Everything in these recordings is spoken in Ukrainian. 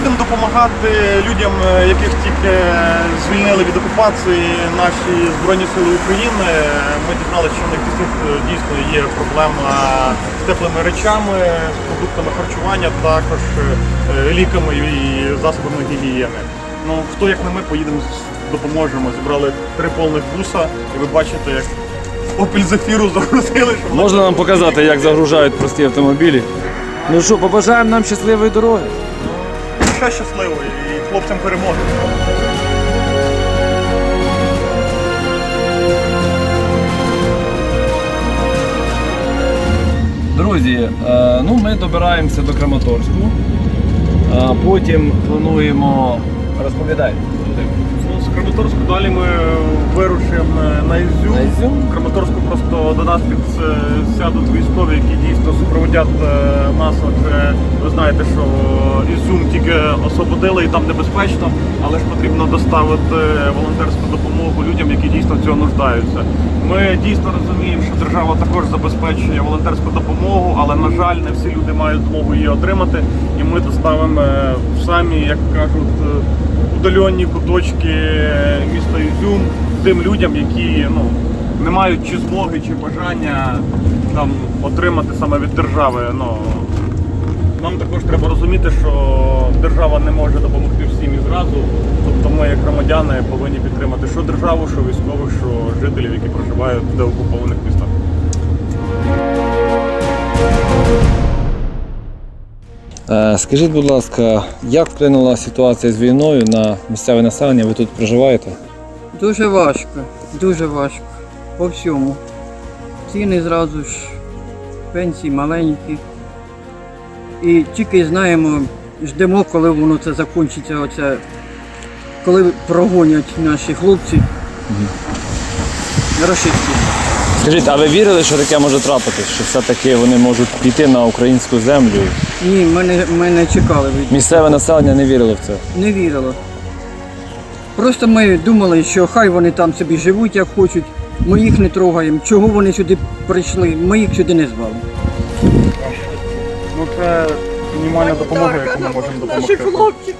допомагати людям, е, яких тільки звільнили від окупації наші Збройні Сили України. Ми дізналися, що в них дійсно, дійсно є проблема з теплими речами, з продуктами харчування, також е, ліками і засобами гігієни. Ну, хто як не ми, поїдемо, допоможемо. Зібрали три повних буса, і ви бачите, як Opel Zafira загрузили. Можна нам показати, як загружають прості автомобілі? Ну що, побажаємо нам щасливої дороги. Ще щасливо і хлопцям перемоги. Друзі, е, ну ми добираємося до Краматорську. Потім плануємо. Розповідай. Краматорську далі ми вирушимо на Ізюм. На Ізюм? В Краматорську просто до нас під е, сядуть військові, які дійсно супроводять е, нас. Адже ви знаєте, що Ізюм тільки освободили і там небезпечно, але ж потрібно доставити волонтерську допомогу людям, які дійсно цього нуждаються. Ми дійсно розуміємо, що держава також забезпечує волонтерську допомогу, але на жаль, не всі люди мають змогу її отримати. І ми доставимо е, самі, як кажуть, е, куточки міста Ізюм тим людям, які ну, не мають чи змоги, чи бажання там отримати саме від держави. Ну, нам також треба розуміти, що держава не може допомогти всім і зразу. Тобто ми, як громадяни, повинні підтримати що державу, що військових, що жителів, які проживають в деокупованих містах. Скажіть, будь ласка, як вплинула ситуація з війною на місцеве населення? Ви тут проживаєте? Дуже важко, дуже важко. По всьому. Ціни зразу ж, пенсії маленькі. І тільки знаємо, ждемо, коли воно це закінчиться, оце, коли прогонять наші хлопці. Рашистські. Скажіть, а ви вірили, що таке може трапитись? Що все-таки вони можуть піти на українську землю? Ні, ми не, ми не чекали від Місцеве населення не вірило в це. не вірило. Просто ми думали, що хай вони там собі живуть, як хочуть. Ми їх не трогаємо. Чого вони сюди прийшли? Ми їх сюди не звали. Ну це мінімальна допомога, яку ми можемо допомогти.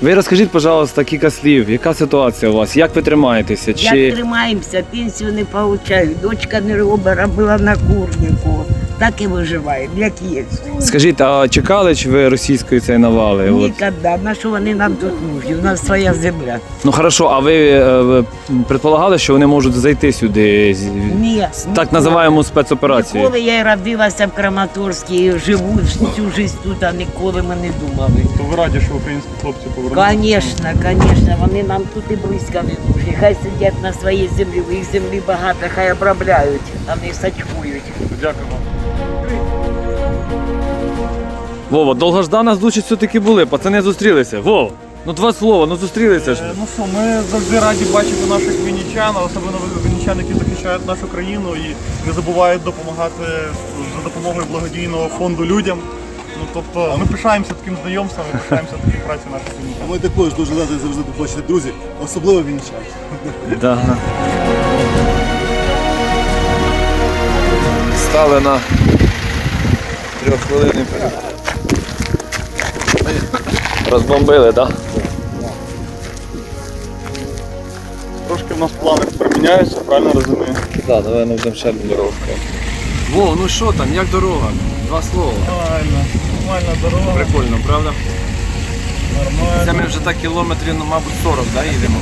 Ви розкажіть, пожалуйста, кілька слів. Яка ситуація у вас? Як ви тримаєтеся? Як Чи тримаємося, пенсію не получаю. Дочка не робить, робила на курнику. Так і виживаємо, як є. скажіть, а чекали чи ви російської цієї навали? От. Ніколи. На що вони нам тут нужні? У нас своя земля. Ну хорошо, а ви е, ви предполагали, що вони можуть зайти сюди з Ні. так називаємо спецоперацію? Ніколи я й родилася в Краматорській, і живу всю життя тут, а ніколи ми не думали. То ви раді, що українські хлопці повернулися? Звісно, звісно, вони нам тут і близько не нужні. Хай сидять на своїй землі, в їх землі багато, хай обробляють, а не сачкують. Дякую вам. Вова, довгождана зустріч все-таки були, пацани зустрілися. Вова, ну два слова, ну зустрілися ж. Е, Ну що, ми завжди раді бачити наших вінничан, особливо вінничан, які захищають нашу країну і не забувають допомагати за допомогою благодійного фонду людям. Ну тобто ми пишаємося таким знайомством, ми пишаємося такою працею наших вінничан. Ми також дуже раді завжди побачити друзі, особливо вінчан. Да. Стали на трьоххвилинний перед. Розбомбили, так? Трошки в нас плани приміняються, правильно розумію? Так, давай ну будемо ще одну дорогу. Вов, ну що там, як дорога? Два слова. Нормально, нормальна дорога, Прикольно, правда? Нормально. Це ми вже так кілометрів, ну, мабуть, 40, да, їдемо?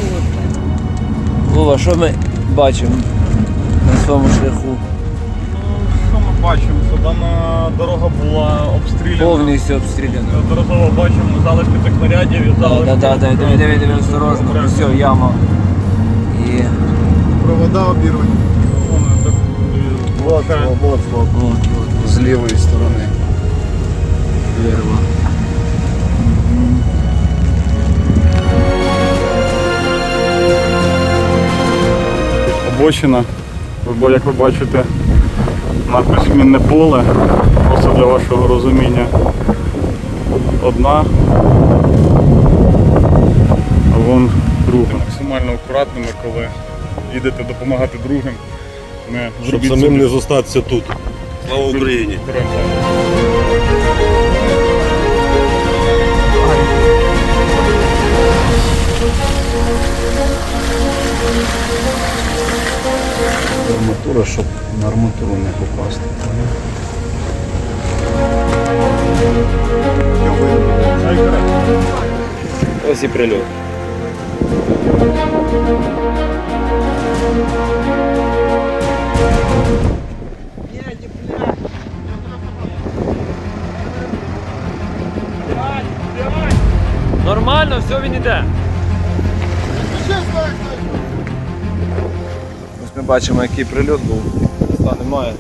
Вова, що ми бачимо на своєму шляху? Ну, бачимо? Що дана дорога була обстріляна. Повністю обстріляно. Неодноразово бачимо залишки цих снарядів і залишки. Да, да, да, диви, диви, диви, осторожно, все, яма. І Провода обірвані. Вот, вот, вот, вот, вот. З лівої сторони. Вірва. обочина. Бо як ви бачите, Надпись мінне поле, просто для вашого розуміння. Одна. А вон друга. Максимально акуратними, коли їдете допомагати другим. Не Щоб самим собі. не зостатися тут. Слава Україні! Thank you арматура, щоб на арматуру не попасти. Ось і прильот. Нормально, все він іде. Бачимо, який прильот був. Хреста немає.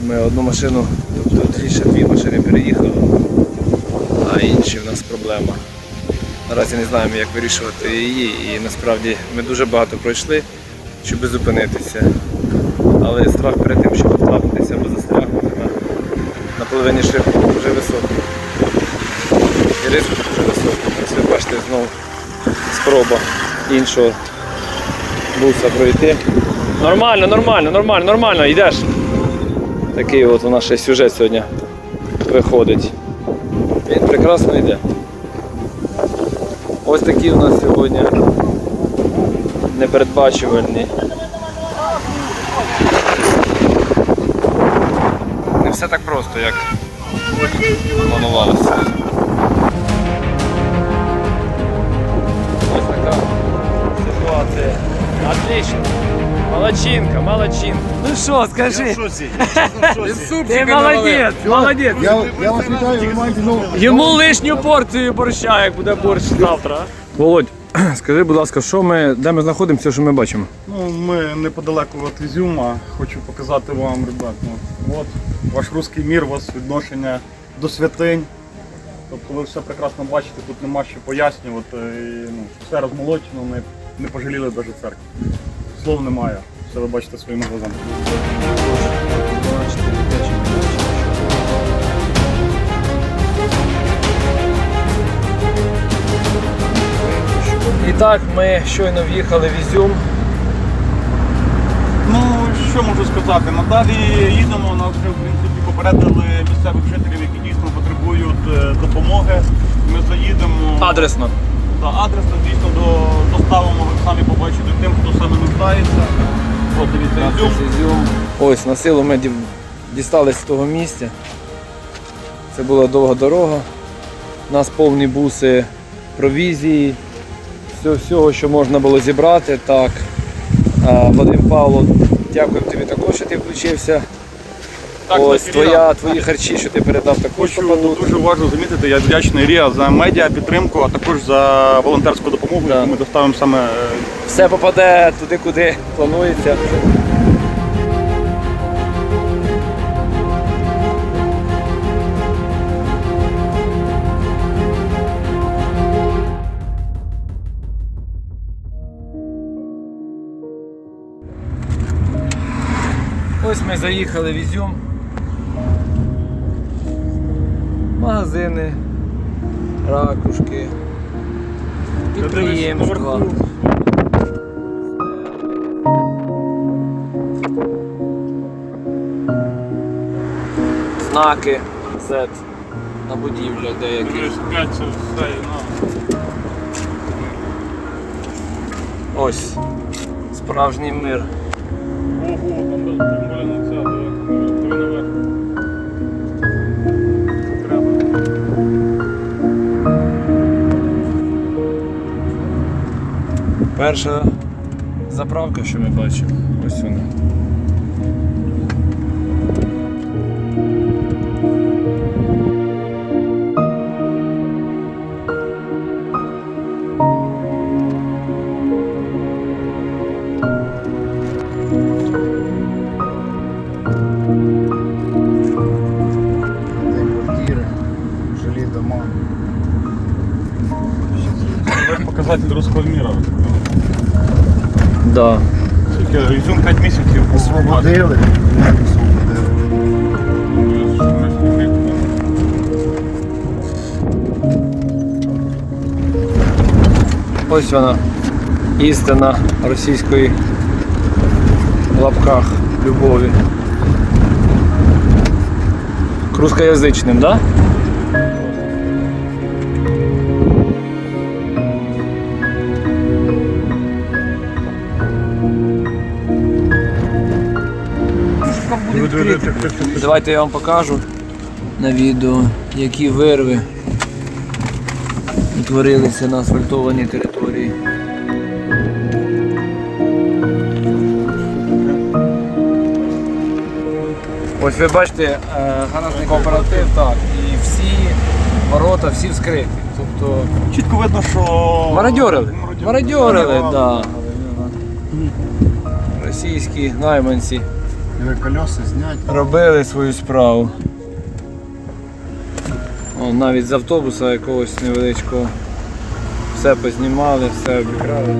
Ми одну машину, тобто точніше дві машини переїхали, а інші в нас проблема. Наразі не знаємо, як вирішувати її, і насправді ми дуже багато пройшли, щоб зупинитися. Але страх перед тим, щоб втратитися або застрягнути на, на половині шляху дуже високий. І ризик дуже високий. Ось ви бачите знову спроба іншого буса пройти. Нормально, нормально, нормально, нормально, йдеш. Такий от у нас ще сюжет сьогодні виходить. Він прекрасно йде. Ось такі у нас сьогодні непередбачувальні. Не все так просто, як планувалося. Ось така ситуація. Отлично. Молодчинка, молодчинка. Ну що, скажи. Ти молодець, молодець. Я, я вас вітаю, ви маєте ну, Йому лишню порцію борща, як буде борщ завтра. Володь, скажи, будь ласка, що ми, де ми знаходимося, що ми бачимо? Ну, ми неподалеку від Ізюма. Хочу показати вам, ребят. Ну, от ваш русський мір, у вас відношення до святинь. Тобто ви все прекрасно бачите, тут нема що пояснювати. І, ну, все розмолочено, ми не пожаліли навіть церкви. Слов немає. Все ви бачите своїми глазами. І так, ми щойно в'їхали в Ізюм. Ну, що можу сказати? Надалі їдемо, нас вже в принципі попередили місцевих жителів, які дійсно потребують е, допомоги. Ми заїдемо Адресно. та адресно дійсно до, самі побачите тим, хто саме нуждається. От дивіться, Ізюм. Ось на силу ми ді- дістались з того місця. Це була довга дорога. У нас повні буси провізії, всього, що можна було зібрати. Так. Вадим Павло, дякую тобі також, що ти включився. Так, Ось так, твоя, твої харчі, що ти передав також Хочу попадуть. дуже уважно замітити, я вдячний Рія за медіа підтримку, а також за волонтерську допомогу, Да. ми доставимо саме е, Все попаде туди, куди планується. Ось ми заїхали в Ізюм. Магазини, ракушки, підприємства. знаки Z на будівлях деяких. Ось. Справжній мир. Перша заправка, що ми бачимо. Ось вона. Освободили. Ось вона. Істина російської в лапках любові. К русскоязичним, да? Давайте я вам покажу на відео, які вирви утворилися на асфальтованій території. Ось ви бачите е, гаражний кооператив, так, і всі ворота, всі вскриті. Тобто Чітко видно, що мародьорили. Мародьорили, так. Да. Російські найманці Колеса снять. робили свою справу. О, навіть з автобуса якогось невеличкого. Все познімали, все обікрали.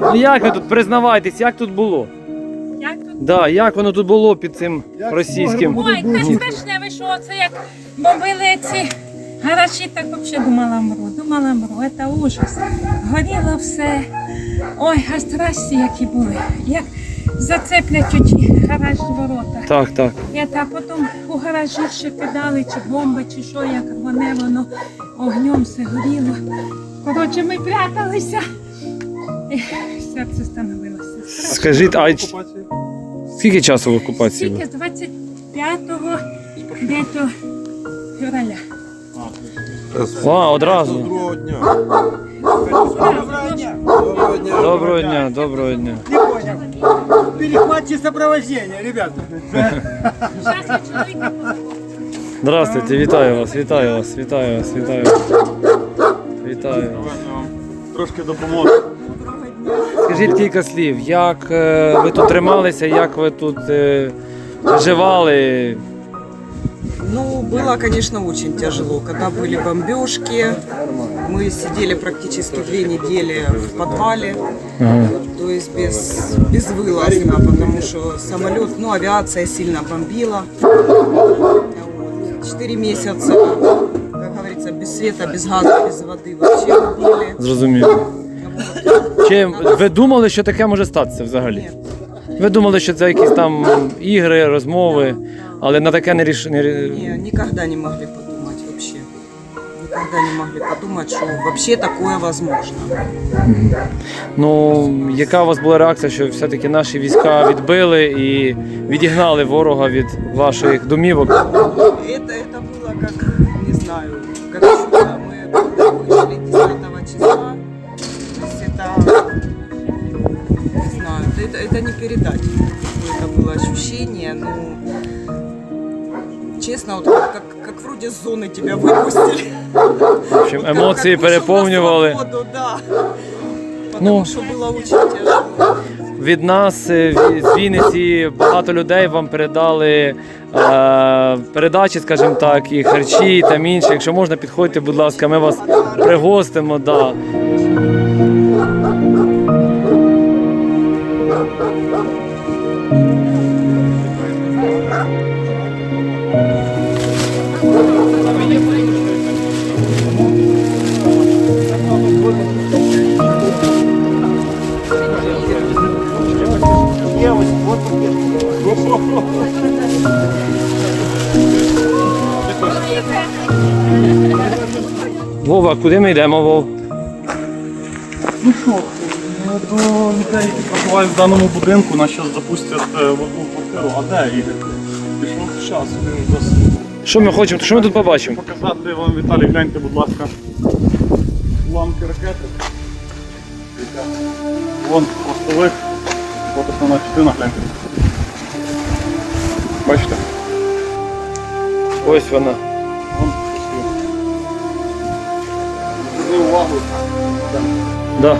Ну як ви тут признавайтесь, як тут було? Да, як воно тут було під цим російським? Ой, це страшне, ви що, це як бомбили ці гаражі, так взагалі думала мру, думала мру, це ужас. Горіло все. Ой, а страсті які були. Як зацеплять оті гаражні ворота. Так, так. Я та потім у гаражі ще кидали, чи бомби, чи що, як рване воно огнем все горіло. Коротше, ми пряталися. І серце становилося. Скажіть, а скільки часу в окупації? Було? з 25-го февраля. А, одразу. Другого дня. Доброго дня, доброго дня. Перехватчик сопровождения, ребята. Зараз я чоловіка позвоню. Здравствуйте, вітаю вас, вітаю вас, вітаю вас, вітаю вас. Вітаю вас. трошки допомоги. Скажіть кілька слів, як е, ви тут трималися, як ви тут е, живали? Ну, было, конечно, очень тяжело. Когда были бомбежки, мы сидели практически две недели в подвале, Ага. то есть без, безвылазно, потому что самолет, ну, авиация сильно бомбила. Вот. Четыре месяца, как говорится, без света, без газа, без воды вообще убили. Зрозуміло. Чи ви думали, що таке може статися взагалі? Нет, Ви думали, що це якісь там ігри, розмови, але на таке не ріш... не... рі- не, никогда не могли подумать вообще. Никогда не могли подумать, что вообще такое возможно. Ну, яка у вас була реакція, що все-таки наші війська відбили і відігнали ворога від ваших домівок? Это, это было это, это не передать. какое Это было ощущение, ну, честно, вот как, как вроде с зоны тебя выпустили. В общем, Как- емоції как вышел на переповнювали. свободу, да. Ну. Потому что было очень тяжело. Від нас е, в- з Вінниці багато людей вам передали е, передачі, скажімо так, і харчі, і там інше. Якщо можна, підходьте, будь ласка, ми вас пригостимо. Да. Куди ми йдемо, Вов? Ну що, до людей, які проживають в даному будинку, нас зараз запустять е, в одну квартиру. А де Ігор? Пішов час, він зараз Що ми хочемо? Що ми тут побачимо? показати вам, Віталій, гляньте, будь ласка, уламки ракети. Вон мостовик, от основна частина, гляньте. Бачите? Ось вона. Зверни увагу. Да.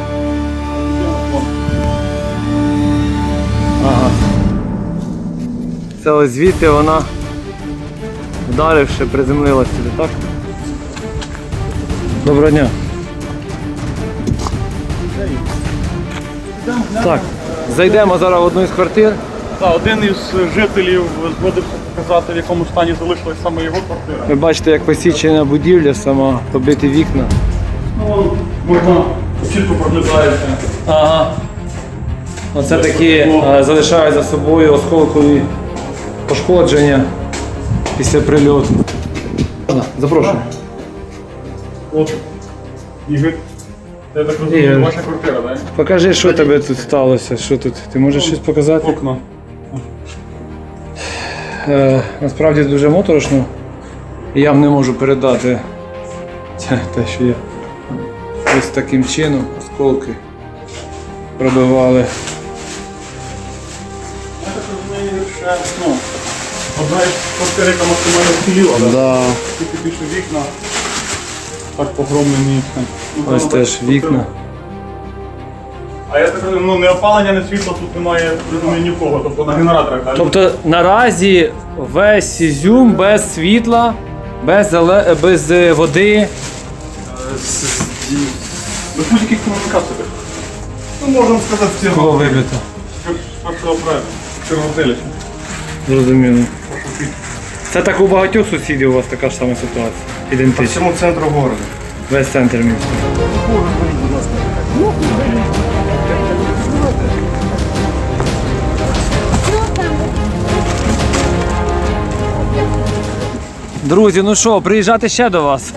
Ага. Це ось звідти вона, вдаривши, приземлилася сюди, так? Доброго дня. Так, зайдемо зараз в одну із квартир. Та, один із жителів згодився показати, в якому стані залишилась саме його квартира. Ви бачите, як посічена будівля сама, побиті вікна. Ну, можна чітко проглядається. Ага. Оце такі е, залишають за собою осколкові пошкодження. після прильоту. Запрошую. От, Ігор, я так Ігор. ваша квартира, так? Покажи, що тебе тут сталося. Що тут? Ти можеш щось показати? Окна. Е, насправді дуже моторошно. І Я вам не можу передати те, те, що я ось таким чином осколки пробивали. Ну, одна із квартир, максимально вціліла, так? Да. Тільки більше вікна. Так погромлені. Ну, Ось теж вікна. А я так розумію, ну не опалення, не світла тут немає, я розумію, нікого. Тобто на генераторах, так? Тобто наразі весь Ізюм без світла, без, еле- без е, води. Без будь-яких комунікацій. Ну, можемо сказати, всі Кого вибито. першого. Зрозуміло. Це так у багатьох сусідів у вас така ж сама ситуація. Ідентична. всьому центру города. Весь центр міста. Друзі, ну що, приїжджати ще до вас?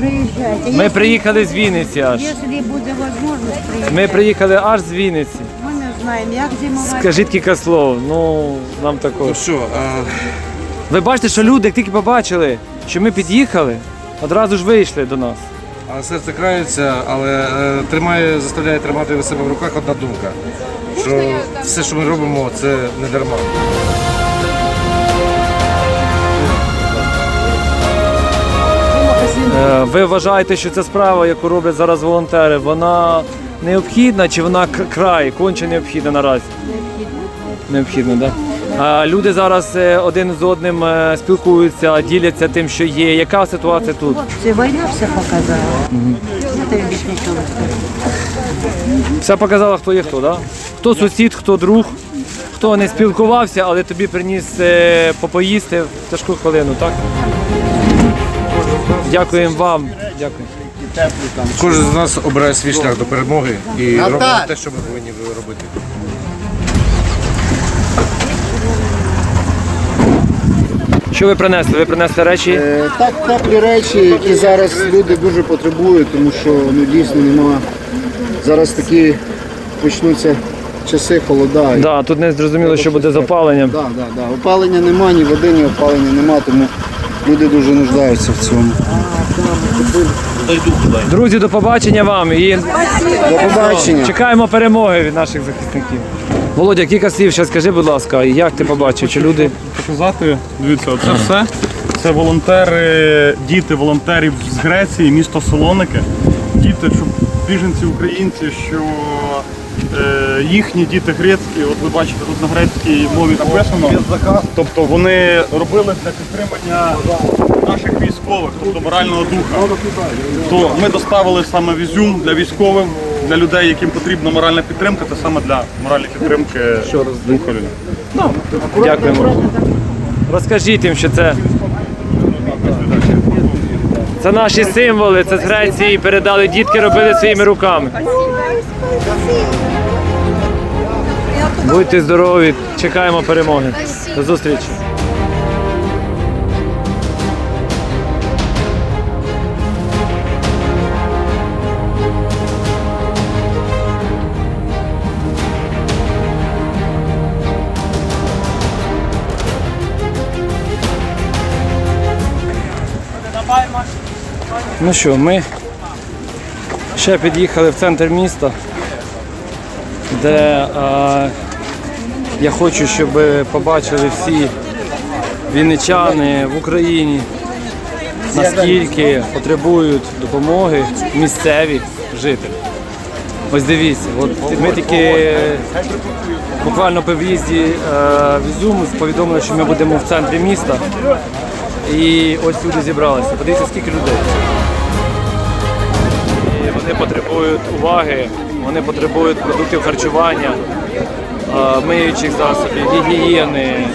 Приезжайте. Ми приїхали з Вінниці аж. Если буде возможность, приїжджайте. Ми приїхали аж з Вінниці. Ми не знаємо, як зимувати. Скажіть кілька слов, ну нам також. Що, а, Ви бачите, що люди, як тільки побачили, що ми під'їхали, одразу ж вийшли до нас. а серце крається, але е, тримає, заставляє тримати у себе в руках одна думка. Що все, що ми робимо, це не дарма. Ви вважаєте, що ця справа, яку роблять зараз волонтери, вона необхідна чи вона край, конче необхідна наразі? Необхідна, так? А люди зараз е, один з одним е, спілкуються, діляться тим, що є. Яка ситуація тут? Це війна все показала. Тобі нічого не скажу. Все показало, хто є хто, да? Хто сусід, хто друг, хто не спілкувався, але тобі приніс е, попоїсти в тяжку хвилину, так? Дякуємо вам. Дякую. Кожен з нас обирає свій шлях до перемоги і робимо те, що ми повинні робити. Що ви принесли? Ви принесли речі? Е, Так, теплі речі, які зараз люди дуже потребують, тому що ну, дійсно нема. Зараз такі почнуться часи, холода. і- Да, тут не зрозуміло, що буде з опаленням. Да, да, да. Опалення нема, ні води, ні опалення нема, тому люди дуже нуждаються в цьому. Друзі, до побачення вам і До побачення. чекаємо перемоги від наших захисників. Володя, кілька слів ще скажи, будь ласка, як ти побачив, чи люди Показати, дивіться, це все. Це волонтери, діти волонтерів з Греції, місто Солоники. Діти, що біженці українці, що їхні діти грецькі, от ви бачите, тут на грецькій мові написано. Тобто вони робили для підтримання наших військових, тобто морального духа. То ми доставили саме в Ізюм для військових, для людей, яким потрібна моральна підтримка, це саме для моральної підтримки духа людей. дякуємо. Розкажіть їм, що це. Це наші символи, це з Греції передали дітки, робили своїми руками. Будьте здорові, чекаємо перемоги. До зустрічі. Ну що, ми ще під'їхали в центр міста, де е, я хочу, щоб побачили всі вінничани в Україні, наскільки потребують допомоги місцеві жителі. Ось дивіться, от ми тільки буквально по в'їзді е, в Ізюм повідомили, що ми будемо в центрі міста. І ось люди зібралися. Подивіться, скільки людей. І вони потребують уваги, вони потребують продуктів харчування, миючих засобів, гігієни.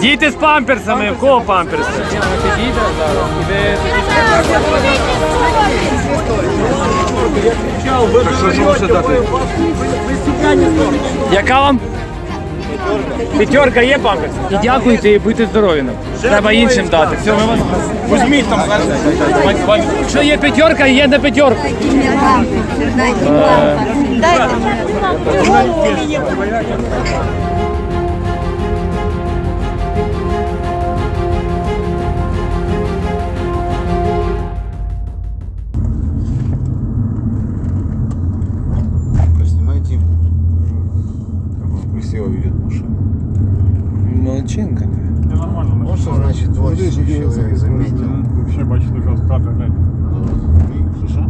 Діти з памперсами, в кого памперси? Яка вам? П'ятерка є памперс? І дякуйте, і будьте здорові. Треба іншим дати. Все, ми вас... Візьміть там. Якщо є п'ятерка, є на п'ятерку. Дайте голову мені. Молодчинка. Да нормально. Значит творческий человек, заметил. Вообще бачит, уже откаты, блядь. Слушай?